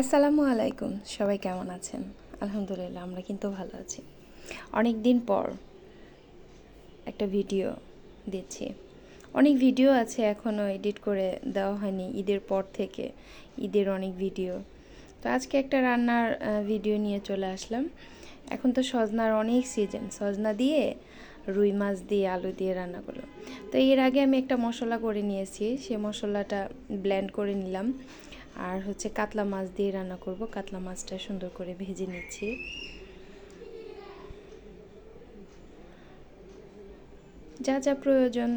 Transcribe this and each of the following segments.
আসসালামু আলাইকুম, সবাই কেমন আছেন? আলহামদুলিল্লাহ, আমরা কিন্তু ভালো আছি। অনেক দিন পর একটা ভিডিও দিচ্ছি। অনেক ভিডিও আছে এখনও এডিট করে দেওয়া হয়নি, ঈদের পর থেকে ঈদের অনেক ভিডিও। তো আজকে একটা রান্নার ভিডিও নিয়ে চলে আসলাম। এখন তো সজনার অনেক সিজন সজনা দিয়ে রুই মাছ দিয়ে আলু দিয়ে রান্না করলাম তো এর আগে আমি একটা মশলা করে নিয়েছি সে মশলাটা ব্ল্যান্ড করে নিলাম। আর হচ্ছে কাতলা মাছ দিয়ে রান্না করব। কাতলা মাছটা সুন্দর করে ভেজে নিচ্ছি। যা যা প্রয়োজন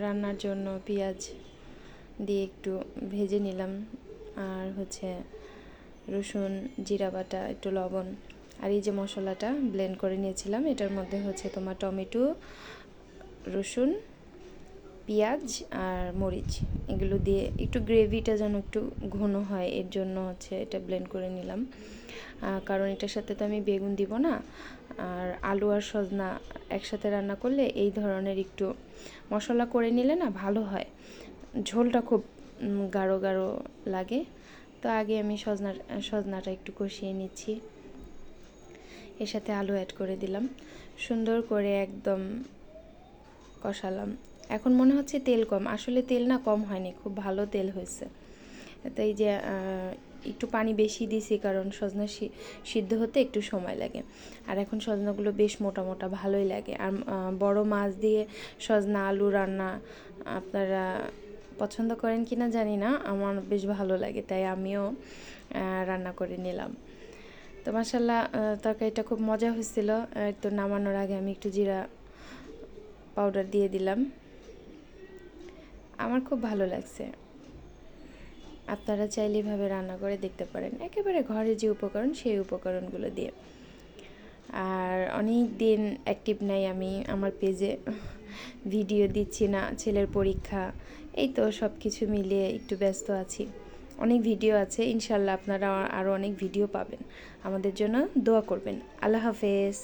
রান্নার জন্য পেঁয়াজ দিয়ে একটু ভেজে নিলাম। আর হচ্ছে রসুন, জিরা বাটা, একটু লবণ আর এই যে মশলাটা ব্লেন্ড করে নিয়েছিলাম, এটার মধ্যে হচ্ছে তোমার টমেটো, রসুন, পেঁয়াজ আর মরিচ। এগুলো দিয়ে একটু গ্রেভিটা যেন একটু ঘন হয়, এর জন্য হচ্ছে এটা ব্লেন্ড করে নিলাম। কারণ এটার সাথে তো আমি বেগুন দিব না, আর আলু আর সজনা একসাথে রান্না করলে এই ধরনের একটু মশলা করে নিলে না ভালো হয়। ঝোলটা খুব গাঢ় গাঢ় লাগে। তো আগে আমি সজনা সজনাটা একটু কষিয়ে নিচ্ছি। এর সাথে আলু অ্যাড করে দিলাম। সুন্দর করে একদম কষালাম। এখন মনে হচ্ছে তেল কম। আসলে তেল না কম হয়নি, খুব ভালো তেল হয়েছে। তো এই যে একটু পানি বেশি দিছি কারণ সজনা সিদ্ধ হতে একটু সময় লাগে। আর এখন সজনাগুলো বেশ মোটা মোটা, ভালোই লাগে। আর বড় মাছ দিয়ে সজনা আলু রান্না আপনারা পছন্দ করেন কি না জানি না। আমার বেশ ভালো লাগে, তাই আমিও রান্না করে নিলাম। তো মাসাল্লাহ তরকারিটা খুব মজা হয়েছিল। তো নামানোর আগে আমি একটু জিরা পাউডার দিয়ে দিলাম। আমার খুব ভালো লাগছে। আপনারা চাইলে এভাবে রান্না করে দেখতে পারেন। একেবারে ঘরে যে উপকরণ, সেই উপকরণগুলো দিয়ে। আর অনেক দিন অ্যাক্টিভ নাই আমি, আমার পেজে ভিডিও দিচ্ছি না, ছেলের পরীক্ষা, এই তো সব কিছু মিলিয়ে একটু ব্যস্ত আছি। অনেক ভিডিও আছে, ইনশাল্লাহ আপনারা আরও অনেক ভিডিও পাবেন। আমাদের জন্য দোয়া করবেন। আল্লাহ হাফেজ।